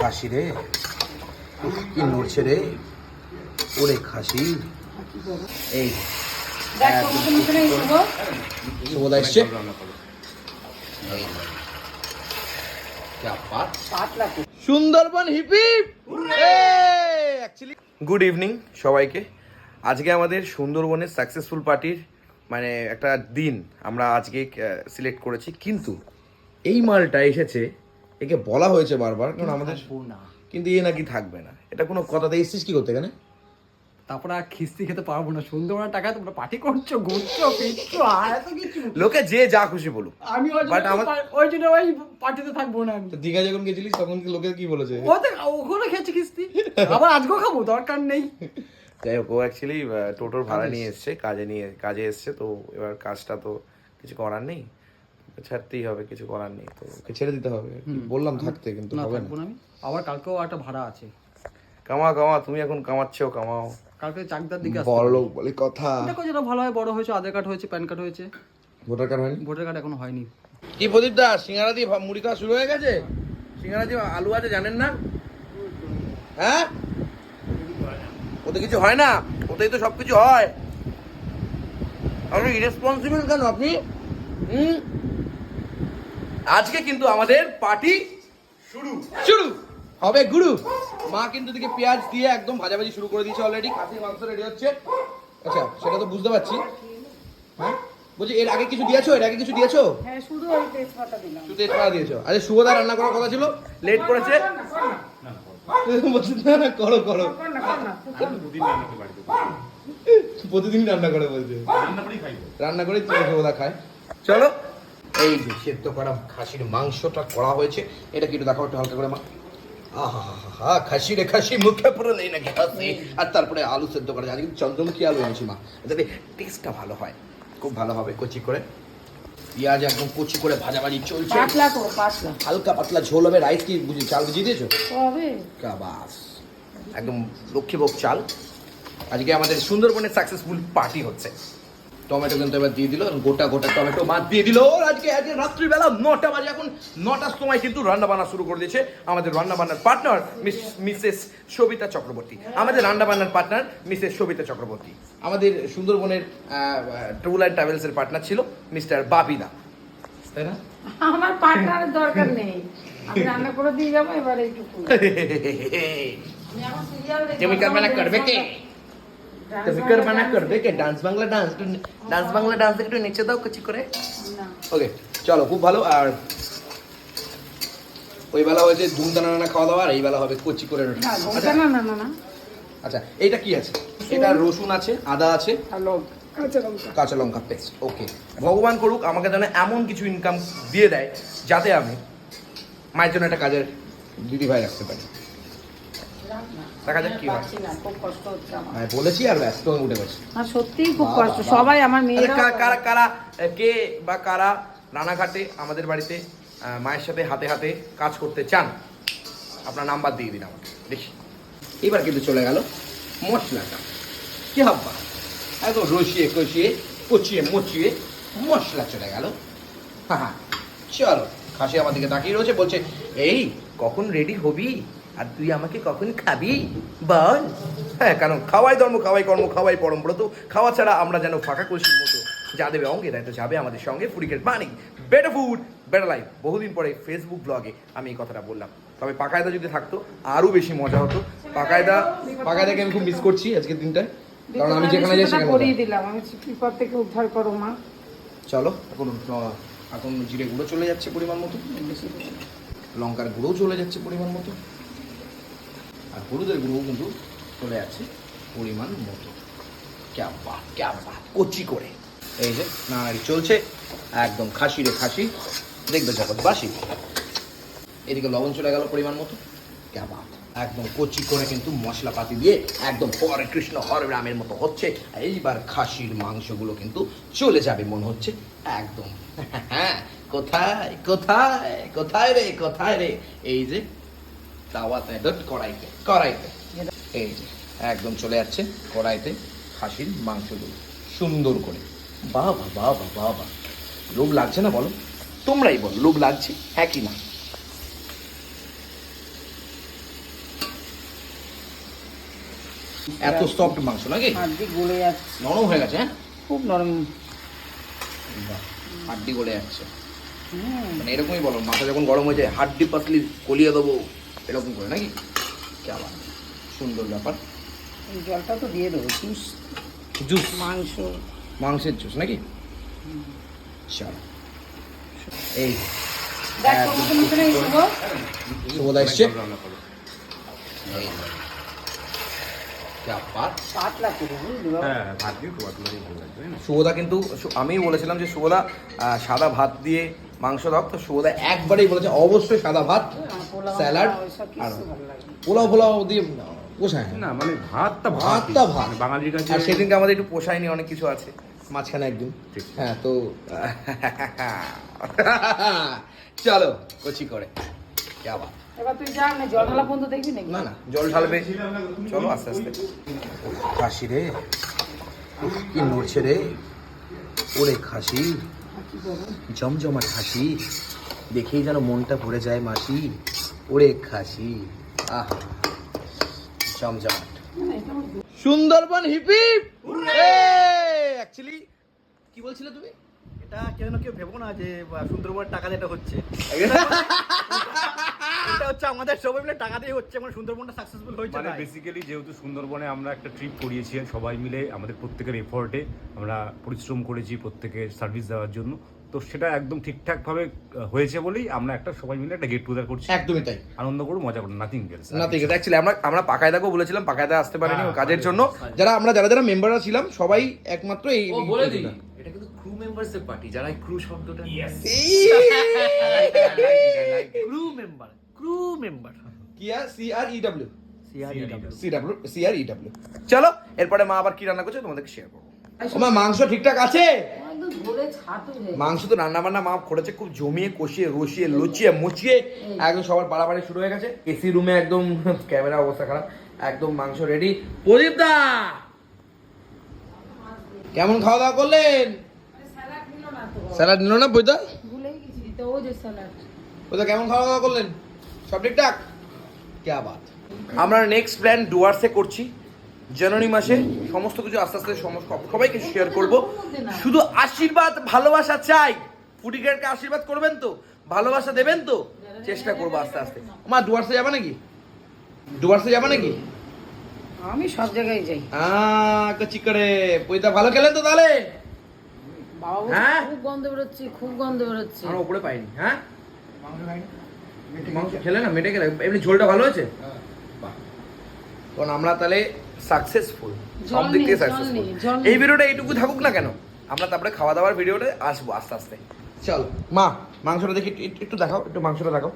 খাসি রে। কি নড়ছে রে? ওরে খাসি। এই সুন্দরবন হিপি। গুড ইভিনিং সবাইকে। আজকে আমাদের সুন্দরবনের সাকসেসফুল পার্টির মানে একটা দিন আমরা আজকে সিলেক্ট করেছি। কিন্তু এই মালটা এসেছে একে বলা হয়েছে বারবার কারণ আমাদের না। কিন্তু এ নাকি থাকবে না। এটা কোনো কথাতে এসছিস কি করতে এখানে? তারপরে আর খিস্তি খেতে পারব না। সুন্দরবনের টাকায় তোমরা পার্টি করছ ঘুরছো ফিরছো আর এত কিছু। লোকে যে যা খুশি বলুক। আমি ওই জন্য আমার- ওই জন্য ওই পার্টিতে থাকব না আমি। দীঘা যখন গেছিলিস তখন লোকে কি বলেছে? ও তো ওখানে খেয়েছি খিস্তি। আবার আজকেও খাব দরকার নেই। যাই হোক ও অ্যাকচুয়ালি টোটোর ভাড়া নিয়ে এসছে কাজে নিয়ে কাজে এসছে তো এবার কাজটা তো কিছু করার নেই। ছাড়তেই হবে কিছু করার নেই তো। ওকে ছেড়ে দিতে হবে। বললাম থাকতে কিন্তু না হবে থাকব না। না আমি। আবার কালকেও একটা ভাড়া আছে। কামা কামা তুমি এখন কামাচ্ছো কামাও। কালকে চাকদার দিকে আসতে বড় লোক বলে কথা। দেখো যেটা ভালো হয় বড় হয়েছে আধার কার্ড হয়েছে প্যান কার্ড হয়েছে। ভোটার কার্ড হয়নি? ভোটার কার্ড এখনও হয়নি। কি প্রদীপ দা সিঙ্গারা দিয়ে ভা- মুড়ি খাওয়া শুরু হয়ে গেছে? সিঙ্গারা দিয়ে আলু আছে জানেন না? হ্যাঁ? ওতে কিছু হয় না ওতেই তো সব কিছু হয়। আপনি ইরেসপন্সিবল কেন আপনি? হুম? আজকে কিন্তু আমাদের পার্টি শুরু। শুরু। হবে গুরু। মা কিন্তু দিকে পেঁয়াজ দিয়ে একদম ভাজাভাজি শুরু করে দিয়েছে অলরেডি খাসির মাংস রেডি হচ্ছে। আচ্ছা সেটা তো বুঝতে পারছি। হ্যাঁ? বলছি এর আগে কিছু দিয়েছ? এর আগে কিছু দিয়েছ? হ্যাঁ শুধু ওই তেজপাতা দিলাম। শুধু তেজপাতা দিয়েছ। আচ্ছা শুভদা রান্না করার কথা ছিল? লেট করেছে। বলছি, না না করো করো। কর না কর না। প্রতিদিন রান্না করে বলছে। রান্না করে তুমি শুভদা খায়। চলো। এই যে সেদ্ধ করা খাসির মাংসটা করা হয়েছে এটা কিন্তু দেখাও একটু হালকা করে মা। আহা খাসি রে খাসি মুখে পুরো নেই নাকি হাসি আর তারপরে আলু সেদ্ধ করা যায়। কিন্তু চন্দ্রমুখী আলু এনেছি মা। যাতে টেস্টটা ভালো হয়। খুব ভালো হবে কচি করে। পেঁয়াজ একদম কচি করে ভাজাভাজি চলছে। পাতলা করো পাতলা। হালকা পাতলা ঝোল হবে রাইস কি বুঝি চাল বুঝিয়ে দিয়েছ? হবে কাবাস একদম লক্ষ্মীভোগ চাল। আজকে আমাদের সুন্দরবনের সাকসেসফুল পার্টি হচ্ছে। টমেটো কিন্তু এবার দিয়ে দিল গোটা গোটা টমেটো মাছ দিয়ে দিল। ওর আজকে আজকে রাত্রিবেলা নটা বাজে এখন নটার সময় কিন্তু রান্না বান্না শুরু করে দিয়েছে আমাদের রান্না বান্নার পার্টনার মিসেস সবিতা চক্রবর্তী। আমাদের রান্না বান্নার পার্টনার মিসেস সবিতা চক্রবর্তী। আমাদের সুন্দরবনের ট্যুর অ্যান্ড ট্রাভেলসের পার্টনার ছিল মিস্টার বাপিদা তাই না? আমার পার্টনারের দরকার নেই। আমি রান্না করে দিয়ে যাব এবার এইটুকু আমি এখন সিরিয়াল তুমি করবে কে? তুমি করবানা করবে কে dance Bangla dance dance Bangla dance একটু নিচে দাও কিছু করে ওকে চলো খুব ভালো আর ওই বেলা হয়েছে ধুমদানা নানা খাওয়া দাওয়া আর এই বেলা হবে কচি করে রুটি। আচ্ছা না না না না আচ্ছা এইটা কি আছে এটা রসুন আছে আদা আছে কাঁচা লঙ্কা পেস্ট ওকে ভগবান করুক আমাকে যেন এমন কিছু ইনকাম দিয়ে দেয় যাতে আমি মায়ের জন্য একটা কাজের দিদি ভাই রাখতে পারি না। দেখা যাক কি হয়। না, খুব কষ্ট হচ্ছে আমার। আমি বলেছি আর ব্যস্ত হয়ে উঠে গেছি। আর সত্যিই খুব কষ্ট। সবাই আমার মেয়েরা কারা কারা। কারা কে বা কারা রানাঘাটে আমাদের বাড়িতে মায়ের সাথে হাতে হাতে কাজ করতে চান আপনার নাম্বার দিয়ে দিন আমাকে। দেখি। এবার কিন্তু চলে গেল মশলাটা। কি হাব্বা। একদম রসিয়ে কষিয়ে কচিয়ে মচিয়ে মশলা চলে গেল। হ্যাঁ হ্যাঁ চলো খাসি আমার দিকে তাকিয়ে রয়েছে বলছে এই কখন রেডি হবি? আর তুই আমাকে কখন খাবি? বল। হ্যাঁ কারণ খাওয়াই ধর্ম, খাওয়াই কর্ম, খাওয়াই পরম ব্রত খাওয়া ছাড়া আমরা যেন ফাঁকা কলসির মতো। যা দেবে অঙ্গে, তাই তো যাবে আমাদের সঙ্গে ফুডিকের পানি বেটার ফুড বেটার লাইফ বহুদিন পরে ফেসবুক ব্লগে আমি এই কথাটা বললাম। তবে পাকায়দা যদি থাকতো, আরও বেশি মজা হতো। পাকায়দা, পাকায়দাকে আমি খুব মিস করছি আজকের দিনটায়। কারণ আমি যেখানে যাই, সেখানে করিয়ে দিলাম আমি বিপদ থেকে উদ্ধার করো মা চলো, এখন এখন জিরে গুঁড়ো চলে যাচ্ছে পরিমাণ মতো। লঙ্কার গুঁড়োও চলে যাচ্ছে পরিমাণ মতো। আর হলুদের গুঁড়োও কিন্তু চলে যাচ্ছে পরিমাণ মতো। ক্যা বাহ ক্যা বাহ, কচি করে। এই যে নাড়াড়ি চলছে, একদম খাসি রে খাসি। দেখবে জগৎবাসী এদিকে লবণ চলে গেল পরিমাণ মতো। ক্যা একদম কচি করে কিন্তু মশলাপাতি দিয়ে একদম হরে কৃষ্ণ, হরে রামের মতো হচ্ছে। এইবার খাসির মাংসগুলো কিন্তু চলে যাবে মনে হচ্ছে। একদম হ্যাঁ কোথায় কোথায় কোথায় রে কোথায় রে? এই যে তাওয়াতে ধর কড়াইতে কড়াইতে। এই যে একদম চলে যাচ্ছে কড়াইতে খাসির মাংসগুলো সুন্দর করে। বাবা বাবা বাবা লোভ লাগছে না বলো? তোমরাই বলো লোভ লাগছে একই না। এত সফট মাংস নাকি? হাড্ডি গলে যাচ্ছে। নরম হয়ে গেছে হ্যাঁ? খুব নরম। হাড্ডি গলে যাচ্ছে। মানে এরকমই বলো মাথা যখন গরম হয়ে যায় হাড্ডি পাতলি গলিয়ে দেবো। এরকম করে নাকি? কে আবার সুন্দর ব্যাপার। জলটা তো দিয়ে দেবো জুস। জুস? মাংস। মাংসের জুস নাকি? চল। এই শুভদা এসছে? হ্যাঁ শুভদা কিন্তু আমি বলেছিলাম যে শুভদা সাদা ভাত দিয়ে মাংস দাও। তো শুভদা একবারেই বলেছে অবশ্যই সাদা ভাত স্যালাড আর। পোলাও পোলাও দিয়ে পোষায় না। মানে ভাতটা ভাতটা ভাত। মানে বাঙালির কাছে আর সেদিনকে আমাদের একটু পোষায়নি অনেক কিছু আছে। মাঝখানে একদিন হ্যাঁ তো চলো কচি করে। কে আবার এবার তুই যা না জল ঢালা পর্যন্ত দেখবি নাকি? না না জল ঢালবে। চলো আস্তে আস্তে। খাসি রে কি নড়ছে রে? ওরে খাসি। জমজমাট খাসি দেখেই যেন মনটা ভরে যায় মাসি। ওরে খাসি আহ জমজমাট। সুন্দরবন হিপি! অ্যাকচুয়ালি কি বলছিলে তুমি? এটা কেন কেউ ভেবো না যে সুন্দরবনের টাকা যেটা হচ্ছে। হচ্ছে আমাদের সবাই মিলে টাকা দিয়ে হচ্ছে মানে সুন্দরবনটা সাকসেসফুল হয়েছে মানে বেসিক্যালি যেহেতু সুন্দরবনে আমরা একটা ট্রিপ করিয়েছি সবাই মিলে আমাদের প্রত্যেকের এফোর্টে আমরা পরিশ্রম করেছি প্রত্যেকে সার্ভিস দেওয়ার জন্য তো সেটা একদম ঠিকঠাক ভাবে হয়েছে বলেই আমরা একটা সবাই মিলে একটা গেট টুগেদার করছি। একদমই তাই। আনন্দ করে মজা করে নাথিং এলস না ঠিক আছে অ্যাকচুয়ালি আমরা আমরা পাকায়দাকেও বলেছিলাম পাকায়দা আসতে পারেনি হ্যাঁ, কাজের জন্য। যারা আমরা যারা যারা মেম্বাররা ছিলাম সবাই একমাত্র এই ও বলে দিই এটা কিন্তু ক্রু মেম্বারসের পার্টি যারা ক্রু শব্দটা ক্রু মেম্বার মেম্বার কিয়া C R E W C W C R E W চলো এরপরে মা আবার কি রান্না করছে তোমাদেরকে শেয়ার করব। মা মাংস ঠিকঠাক আছে? মাংস তো রান্না বান্না মা করেছে খুব জমিয়ে কষিয়ে রসিয়ে লুচিয়ে মুচিয়ে। একদম সবার বাড়াবাড়ি শুরু হয়ে গেছে। এসি রুমে একদম ক্যামেরা অবস্থা খারাপ। একদম মাংস রেডি প্রদীপ দা! কেমন খাওয়া দাওয়া করলেন? স্যালাড নিল না নিল না বইদা ভুলেই গেছি দিতে ও যে স্যালাড। বইদা কেমন খাওয়া দাওয়া করলেন? সব ঠিকঠাক কে বাত আমরা নেক্সট প্ল্যান ডুয়ার্সে করছি জানুয়ারি মাসে সমস্ত কিছু আস্তে আস্তে সমস্ত সবাইকে শেয়ার করব। শুধু আশীর্বাদ ভালোবাসা চাই। ফুডিগ্রেডকে আশীর্বাদ করবেন তো? ভালোবাসা দেবেন তো? চেষ্টা করব আস্তে আস্তে। মা ডুয়ার্সে যাবে নাকি? ডুয়ার্সে যাবে নাকি? আমি সব জায়গায় যাই। আহ কচি করে পয়তা ভালো খেলেন তো তাহলে? হ্যাঁ? খুব গন্ধ বেরোচ্ছে খুব গন্ধ বেরোচ্ছে। আমরা উপরে পাইনি হ্যাঁ? মাংস খেলে না মেটে গেলে। এমনি ঝোলটা ভালো হয়েছে বাহ। কারণ আমরা তাহলে সাকসেসফুল সব দিক থেকে সাকসেসফুল। এই ভিডিওটা এইটুকু থাকুক না কেন? আমরা তারপরে খাওয়া দাওয়ার ভিডিওটা আসব আস্তে আস্তে। চল। মা মাংসটা দেখি একটু- একটু দেখাও একটু মাংসটা দেখাও।